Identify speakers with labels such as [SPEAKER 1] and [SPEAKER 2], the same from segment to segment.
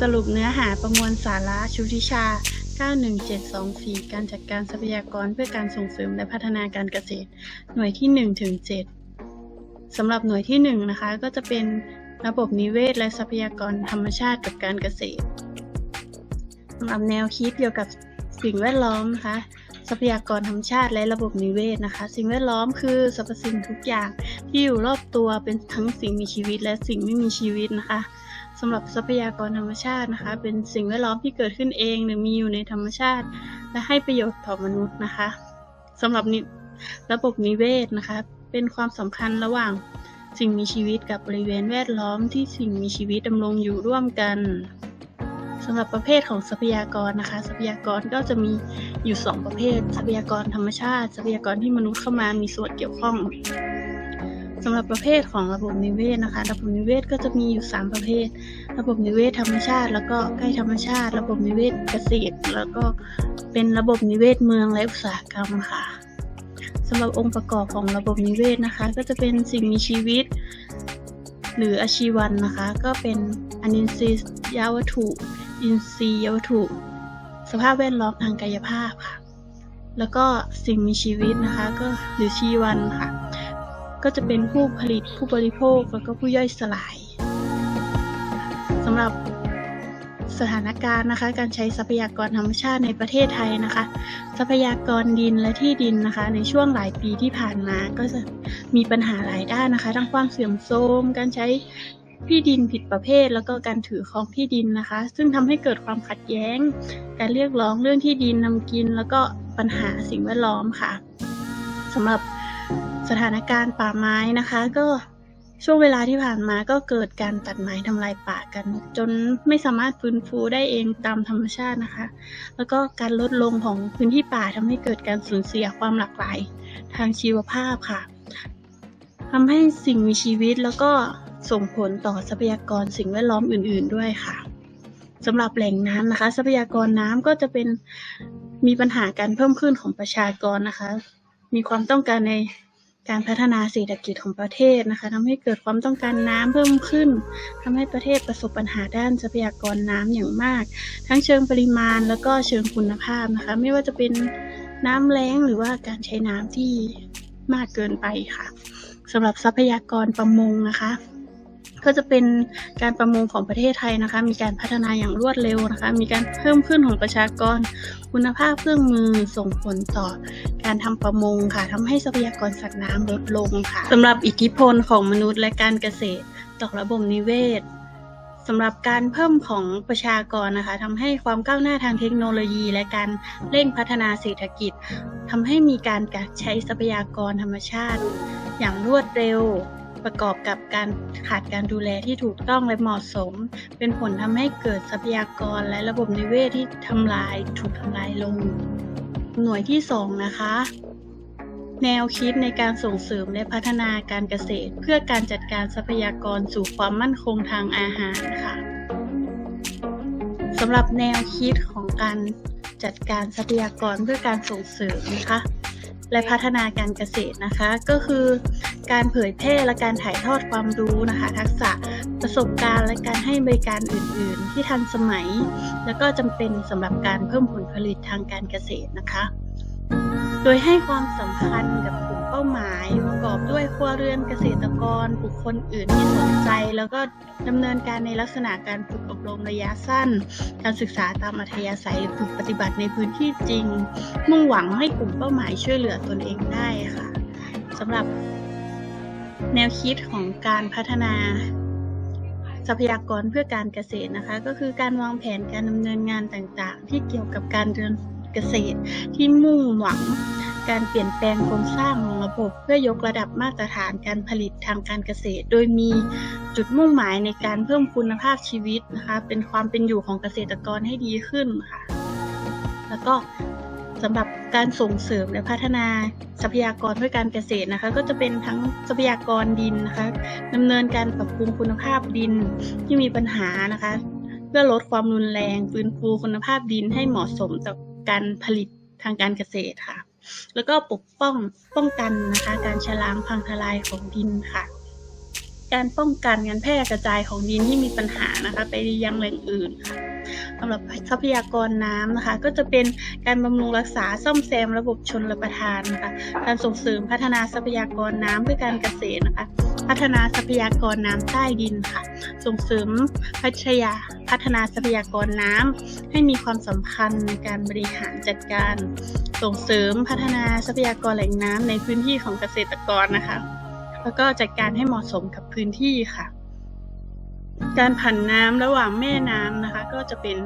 [SPEAKER 1] สรุปเนื้อหาประมวลสาระชุติชา 91724 การจัดการทรัพยากรเพื่อการส่งเสริมและพัฒนาการเกษตร หน่วยที่1ถึง7สำหรับหน่วยที่1นะคะก็จะเป็นระบบนิเวศและทรัพยากรธรรมชาติกับการเกษตรสำหรับแนวคิดเกี่ยวกับสิ่งแวดล้อมนะคะทรัพยากรธรรมชาติและระบบนิเวศนะคะ สิ่งแวดล้อมคือสรรพสิ่งทุกอย่างที่อยู่รอบตัวเป็นทั้งสิ่งมีชีวิตและสิ่งไม่มีชีวิตนะคะ สำหรับทรัพยากรธรรมชาตินะคะ เป็นสิ่งแวดล้อมที่เกิดขึ้นเองหรือมีอยู่ในธรรมชาติ และให้ประโยชน์ต่อมนุษย์นะคะสำหรับนิระบบนิเวศนะคะ เป็นความสำคัญระหว่างสิ่งมีชีวิตกับบริเวณแวดล้อมที่สิ่งมีชีวิตดำรงอยู่ร่วมกันสำหรับประเภทของทรัพยากรนะคะ ทรัพยากรก็จะมีอยู่ 2 ประเภท ทรัพยากรธรรมชาติ ทรัพยากรที่มนุษย์เข้ามามีส่วนเกี่ยวข้อง สำหรับประเภทของระบบนิเวศนะคะ ระบบนิเวศก็จะมีอยู่ 3 ประเภท ระบบนิเวศธรรมชาติ แล้วก็ใกล้ธรรมชาติ ระบบนิเวศเกษตร แล้วก็เป็นระบบนิเวศเมืองและอุตสาหกรรมค่ะสำหรับองค์ประกอบของระบบนิเวศนะคะ ก็จะเป็นสิ่งมีชีวิต หรืออาชีวันนะคะ ก็เป็นอนินทรียวัตถุ อินทรียวัตถุ สภาพแวดล้อมทางกายภาพค่ะ แล้วก็สิ่งมีชีวิตนะคะ ก็หรือชีวันค่ะ ก็จะเป็นผู้ผลิตผู้บริโภคแล้วก็ผู้ย่อยสลายสำหรับสถานการณ์นะคะการใช้ทรัพยากรธรรมชาติในประเทศไทยนะคะ ทรัพยากรดินและที่ดินนะคะ ในช่วงหลายปีที่ผ่านมาก็จะมีปัญหาหลายด้านนะคะ ทั้งความเสื่อมโทรมการใช้ที่ดินผิดประเภท แล้วก็การถือครองที่ดินนะคะ ซึ่งทำให้เกิดความขัดแย้ง การเรียกร้องเรื่องที่ดินนำกิน แล้วก็ปัญหาสิ่งแวดล้อมค่ะสำหรับ สถานการณ์ป่าไม้นะคะ ก็ช่วงเวลาที่ผ่านมาก็เกิดการตัดไม้ทำลายป่ากัน จนไม่สามารถฟื้นฟูได้เองตามธรรมชาตินะคะ แล้วก็การลดลงของพื้นที่ป่าทำให้เกิดการสูญเสียความหลากหลายทางชีวภาพค่ะทำให้สิ่งมีชีวิตแล้วก็ส่งผลต่อทรัพยากรสิ่งแวดล้อมอื่น ๆ ด้วยค่ะสำหรับแหล่งน้ำนะคะ ทรัพยากรน้ำก็จะเป็นมีปัญหาการเพิ่มขึ้นของประชากรนะคะ มีความต้องการในการพัฒนาเศรษฐกิจของประเทศนะคะทำให้เกิดความต้องการน้ำเพิ่มขึ้นทำให้ประเทศประสบปัญหาด้านทรัพยากรน้ำอย่างมาก ทั้งเชิงปริมาณแล้วก็เชิงคุณภาพนะคะ ไม่ว่าจะเป็นน้ำแล้งหรือว่าการใช้น้ำที่มากเกินไปค่ะสำหรับทรัพยากรประมงนะคะ ก็จะเป็นการประมงของประเทศไทยนะคะ มีการพัฒนาอย่างรวดเร็วนะคะ มีการเพิ่มขึ้นของประชากร คุณภาพเครื่องมือส่งผลต่อการทำประมงค่ะทำให้ทรัพยากรสัตว์น้ำลดลงค่ะสำหรับอิทธิพลของมนุษย์และการเกษตรต่อระบบนิเวศสำหรับการเพิ่มของประชากรนะคะทำให้ความก้าวหน้าทางเทคโนโลยีและการเร่งพัฒนาเศรษฐกิจทำให้มีการใช้ทรัพยากรธรรมชาติ อย่างรวดเร็ว ประกอบกับการขาดการดูแลที่ถูกต้องและเหมาะสม เป็นผลทำให้เกิดทรัพยากรและระบบนิเวศที่ทำลายถูกทำลายลง หน่วยที่ 2 นะคะ แนวคิดในการส่งเสริมและพัฒนาการเกษตร เพื่อการจัดการทรัพยากรสู่ความมั่นคงทางอาหารค่ะสำหรับแนวคิดของการจัดการทรัพยากรเพื่อการส่งเสริมนะคะ และพัฒนาการเกษตรนะคะ ก็คือการเผยแพร่และการถ่ายทอดความรู้นะคะ ทักษะประสบการณ์และการให้บริการอื่น ๆ ที่ทันสมัย และก็จำเป็นสำหรับการเพิ่มผลผลิตทางการเกษตรนะคะ โดยให้ความสำคัญกับกลุ ป้าหมายประกอบด้วยครัวเรือนเกษตรกรบุคคลอื่นที่สนใจ แล้วก็ดำเนินการในลักษณะการฝึกอบรมระยะสั้น การศึกษาตามอัธยาศัยหรือฝึกปฏิบัติในพื้นที่จริง มุ่งหวังให้กลุ่มเป้าหมายช่วยเหลือตนเองได้ค่ะสำหรับแนวคิดของการพัฒนาทรัพยากรเพื่อการเกษตรนะคะ ก็คือการวางแผนการดำเนินงานต่างๆ ที่เกี่ยวกับการเดินเกษตรที่มุ่งหวังการเปลี่ยนแปลงโครงสร้างของ ระบบเพื่อยกระดับมาตรฐานการผลิตทางการเกษตร โดยมีจุดมุ่งหมายในการเพิ่มคุณภาพชีวิตนะคะ เป็นความเป็นอยู่ของเกษตรกรให้ดีขึ้นค่ะ แล้วก็สำหรับการส่งเสริมและพัฒนาทรัพยากรเพื่อการเกษตรนะคะ ก็จะเป็นทั้งทรัพยากรดินนะคะดำเนินการปรับปรุงคุณภาพดินที่มีปัญหานะคะ เพื่อลดความรุนแรงฟื้นฟูคุณภาพดินให้เหมาะสมต่อการผลิตทางการเกษตรค่ะ แล้วก็ปกป้องป้องกันนะคะ การชะล้างพังทลายของดินค่ะ การป้องกันการแพร่กระจายของดินที่มีปัญหานะคะ ไปยังแหล่งอื่นค่ะสำหรับทรัพยากรน้ำนะคะ ก็จะเป็นการบำรุงรักษาซ่อมแซมระบบชนระประทานนะคะการส่งเสริมพัฒนาทรัพยากรน้ำเพื่อการเกษตรนะคะ พัฒนาทรัพยากรน้ำใต้ดินค่ะ ส่งเสริมพัฒยาพัฒนาทรัพยากรน้ำให้มีความสำคัญในการบริหารจัดการ ส่งเสริมพัฒนาทรัพยากรแหล่งน้ำในพื้นที่ของเกษตรกรนะคะ แล้วก็จัดการให้เหมาะสมกับพื้นที่ค่ะ การผันน้ำระหว่างแม่น้ำนะคะ ก็จะเป็น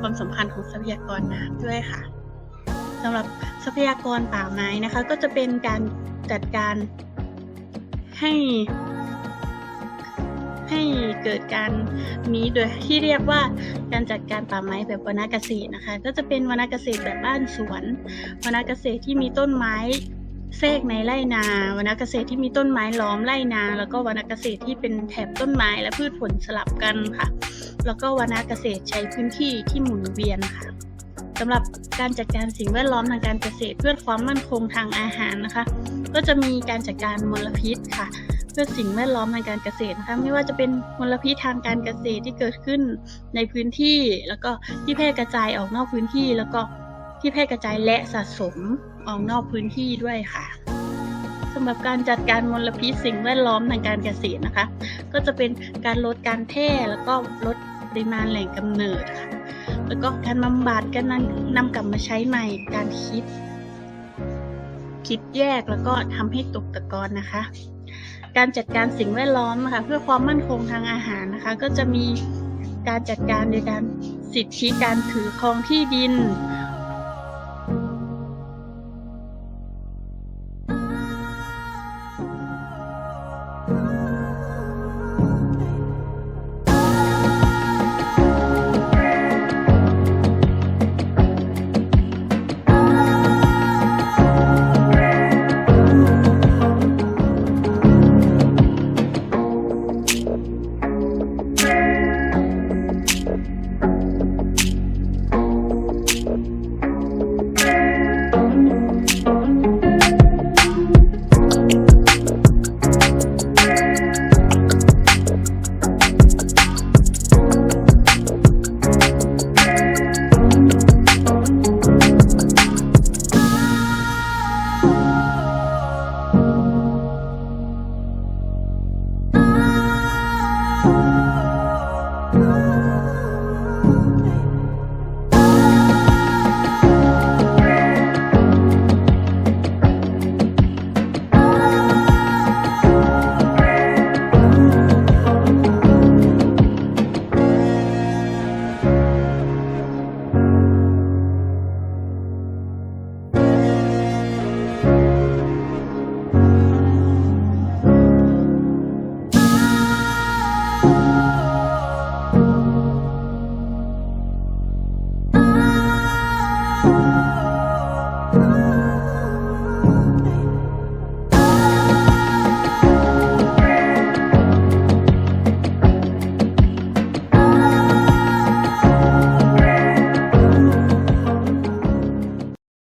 [SPEAKER 1] ความสำคัญของทรัพยากรน้ำด้วยค่ะสำหรับทรัพยากรป่าไม้นะคะ ก็จะเป็นการจัดการให้ ให้เกิดการนี้โดยที่เรียกว่าการจัดการป่าไม้แบบวรรณเกษตรนะคะ ก็จะเป็นวรรณเกษตรแบบบ้านสวนวรรณเกษตรที่มีต้นไม้แทรกในไร่นาวรรณเกษตรที่มีต้นไม้ล้อมไร่นา แล้วก็วรรณเกษตรที่เป็นแถบต้นไม้และพืชผลสลับกันค่ะ แล้วก็วรรณเกษตรใช้พื้นที่ที่หมุนเวียนค่ะสำหรับการจัดการสิ่งแวดล้อมทางการเกษตรเพื่อความมั่นคงทางอาหารนะคะ ก็จะมีการจัดการมลพิษค่ะ เพื่อสิ่งแวดล้อมทางการเกษตรนะคะไม่ว่าจะเป็นมลพิษทางการเกษตรที่เกิดขึ้นในพื้นที่ แล้วก็ที่แพร่กระจายออกนอกพื้นที่ แล้วก็ที่แพร่กระจายและสะสมออกนอกพื้นที่ด้วยค่ะสำหรับการจัดการมลพิษสิ่งแวดล้อมทางการเกษตรนะคะ ก็จะเป็นการลดการแพร่แล้วก็ลดปริมาณแหล่งกำเนิดค่ะแล้วก็การบำบัดการนำนำกลับมาใช้ใหม่การคิด คิดแยกแล้วก็ทำให้ตกตะกอนนะคะ การจัดการสิ่งแวดล้อมนะคะเพื่อความมั่นคงทางอาหารนะคะ ก็จะมีการจัดการโดยการสิทธิการถือครองที่ดิน